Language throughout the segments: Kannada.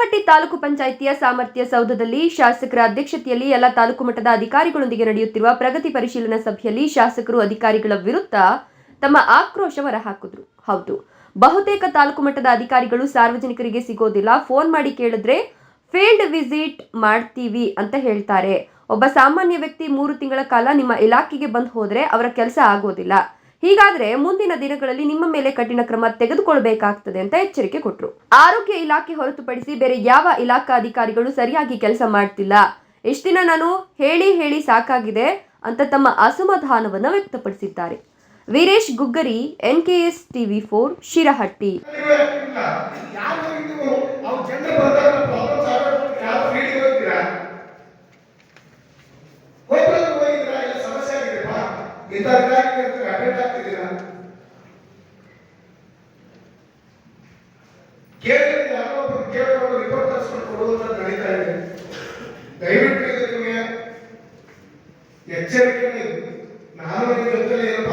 ಶಿರಹಟ್ಟಿ ತಾಲೂಕು ಪಂಚಾಯಿತಿಯ ಸಾಮರ್ಥ್ಯ ಸೌಧದಲ್ಲಿ ಶಾಸಕರ ಅಧ್ಯಕ್ಷತೆಯಲ್ಲಿ ಎಲ್ಲ ತಾಲೂಕು ಮಟ್ಟದ ಅಧಿಕಾರಿಗಳೊಂದಿಗೆ ನಡೆಯುತ್ತಿರುವ ಪ್ರಗತಿ ಪರಿಶೀಲನಾ ಸಭೆಯಲ್ಲಿ ಶಾಸಕರು ಅಧಿಕಾರಿಗಳ ವಿರುದ್ಧ ತಮ್ಮ ಆಕ್ರೋಶ ಹೊರಹಾಕಿದ್ರು. ಹೌದು, ಬಹುತೇಕ ತಾಲೂಕು ಮಟ್ಟದ ಅಧಿಕಾರಿಗಳು ಸಾರ್ವಜನಿಕರಿಗೆ ಸಿಗೋದಿಲ್ಲ, ಫೋನ್ ಮಾಡಿ ಕೇಳಿದ್ರೆ ಫೀಲ್ಡ್ ವಿಸಿಟ್ ಮಾಡ್ತೀವಿ ಅಂತ ಹೇಳ್ತಾರೆ. ಒಬ್ಬ ಸಾಮಾನ್ಯ ವ್ಯಕ್ತಿ ಮೂರು ತಿಂಗಳ ಕಾಲ ನಿಮ್ಮ ಇಲಾಖೆಗೆ ಬಂದು ಹೋದ್ರೆ ಅವರ ಕೆಲಸ ಆಗೋದಿಲ್ಲ. ಹೀಗಾದ್ರೆ ಮುಂದಿನ ದಿನಗಳಲ್ಲಿ ನಿಮ್ಮ ಮೇಲೆ ಕಠಿಣ ಕ್ರಮ ತೆಗೆದುಕೊಳ್ಬೇಕಾಗ್ತದೆ ಅಂತ ಎಚ್ಚರಿಕೆ ಕೊಟ್ಟರು ಆರೋಗ್ಯ ಇಲಾಖೆ ಹೊರತುಪಡಿಸಿ ಬೇರೆ ಯಾವ ಇಲಾಖಾ ಅಧಿಕಾರಿಗಳು ಸರಿಯಾಗಿ ಕೆಲಸ ಮಾಡ್ತಿಲ್ಲ. ಎಷ್ಟು ದಿನ ನಾನು ಹೇಳಿ ಹೇಳಿ ಸಾಕಾಗಿದೆ ಅಂತ ತಮ್ಮ ಅಸಮಾಧಾನವನ್ನು ವ್ಯಕ್ತಪಡಿಸಿದ್ದಾರೆ. Veeresh Guggari N K S TV four, Shirahatti. ಕೊಡುವಂತ ನಡೀತಾ ಇದೆ ದಯವಿಟ್ಟು ನಿಮಗೆ ಎಚ್ಚರಿಕೆನೇ ಇದು ನಾನು ನಿಮ್ಮ ಜೊತೆಲಿ ಏನಪ್ಪ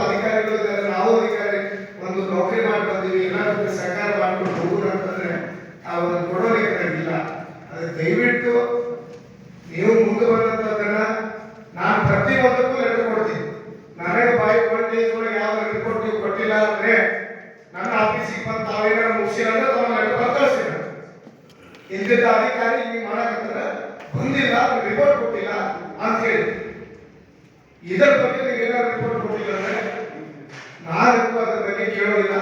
ನಾವು ಅಧಿಕಾರಿ, ಒಂದು ನೌಕರಿ ಮಾಡಿ ಬಂದೀವಿ ಸರ್ಕಾರ ಮಾಡ್ಕೊಂಡು ಹೋಗೋಣ ಅಂತಂದ್ರೆ ಅವ್ರನ್ನ ಕೊಡೋದಕ್ಕೆ ಇಲ್ಲ ಅದಕ್ಕೆ ದಯವಿಟ್ಟು ನೀವು ಮುಂದೆ ಬಂದಂತದನ್ನ ನಾನು ಪ್ರತಿ ಒಂದಕ್ಕೂ ಲೆಟರ್ ಕೊಡ್ತೀನಿ. ನನಗೆ ಬಾಯಿ ಒನ್ ಯಾವ ರಿಪೋರ್ಟ್ ನೀವು ಕೊಟ್ಟಿಲ್ಲ ಅಂದ್ರೆ ನನ್ನ ಆಫೀಸಿಗೆ ಬಂದು ತಾವೇನಾರು ಮುಗಿಸಿಲ್ಲ ಅಂದ್ರೆ ತಾವು ಲೆಟರ್ ಬಂದು ಕಳಿಸ್ತೀನಿ ಇಂದಿದ್ದ ಅಧಿಕಾರಿ ಹಿಂಗೆ ಮಾಡಕತ್ತಾರ ಬಂದಿಲ್ಲ ರಿಪೋರ್ಟ್ ಕೊಟ್ಟಿಲ್ಲ ಅಂತ ಹೇಳಿ. ಇದರ ಬಗ್ಗೆ ನೀವು ಏನಾದ್ರು ರಿಪೋರ್ಟ್ ಕೊಟ್ಟಿಲ್ಲ ಅಂದ್ರೆ ನಾನು ಅದರ ಬಗ್ಗೆ ಕೇಳೋದಿಲ್ಲ.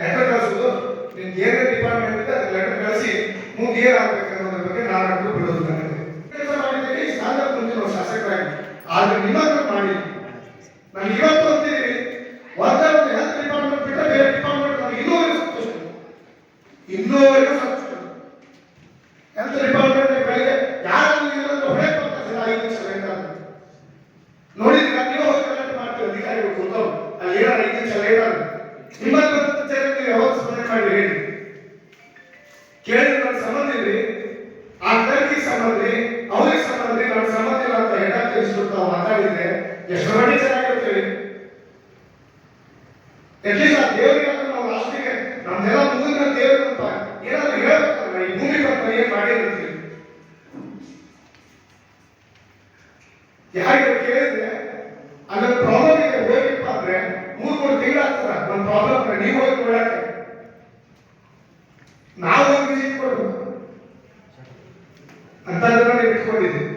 ಲೆಟರ್ ಕಳಿಸೋದು, ನಿಮ್ಗೆ ಏನೇ ಡಿಪಾರ್ಟ್ಮೆಂಟ್ ಇದೆ ಅದಕ್ಕೆ ಲೆಟರ್ ಕಳಿಸಿ ಮುಂದೆ ಏನಾಗಬೇಕು ಅನ್ನೋದ್ರ ಬಗ್ಗೆ ನಾನು ಬಿಡೋದು ನನಗೆ. ಕೆಲಸ ಮಾಡಿದ್ದೀವಿ ಸಾಲ ಮುಂದಿನ ಶಾಸಕರಾಗಿ ಆದ್ರೆ ನಿಮ್ಮ ಮಾಡಿಲ್ಲ ನಾನು ಇವತ್ತು ಅಂತೀನಿ ವಾತಾವರಣ ಹೆಲ್ತ್ ಡಿಪಾರ್ಟ್ಮೆಂಟ್ ಬಿಟ್ಟರೆ ಬೇರೆ ಡಿಪಾರ್ಟ್ಮೆಂಟ್ ಇನ್ನೂವರೆಗೂ ಸಂತೋಷ ಇನ್ನೂವರೆಗೂ ಸಂತೋಷ ನಿಮಿಷ ಲೇಟ್ ನೀವು ಯಾವಾಗ ಸ್ಮರಣೆ ಮಾಡಿ ಹೇಳಿ. ಕೇಳಿ ನನ್ನ ಆ ಸಂಬಂಧ ಅವ್ರಿಗೆ ಸಂಬಂಧ ಅಂತ ಹೆಣ್ಣ ತಿಳಿಸ್ಬಿಟ್ಟು ನಾವು ಮಾತಾಡಿದ್ರೆ ಎಷ್ಟು ಮಾಡಿ ಚೆನ್ನಾಗಿರ್ತೇವೆ ಆ ದೇವರಿಗೆ ನಾವು ಲಾಸ್ಟಿಗೆ ನಮ್ದೆಲ್ಲ ಮುಗಿದ ದೇವ್ರಿಗಂತ ಏನಾದ್ರು ಈ ಭೂಮಿ ಏನ್ ಮಾಡಿರ್ತೀವಿ ಯಾರಿಗೆ ಕೇಳಿದ್ರೆ ಅದರ ಪ್ರಾಬ್ಲಮ್ ಇದೆ ಹೋಗಿಪ್ಪ ಅಂದ್ರೆ ಮೂರ್ ಮೂರು ತಿಂಗಳಾಗ್ತದ ನಮ್ಮ ಪ್ರಾಬ್ಲಮ್ ನೀವು ಹೋಗಿ ಕೊಡಕ್ಕೆ ನಾವು ಹೋಗಿ ವಿಸಿಟ್ ಕೊಡ್ಬೇಕು ಅಂತ ಇಟ್ಕೊಂಡಿದ್ದೀವಿ.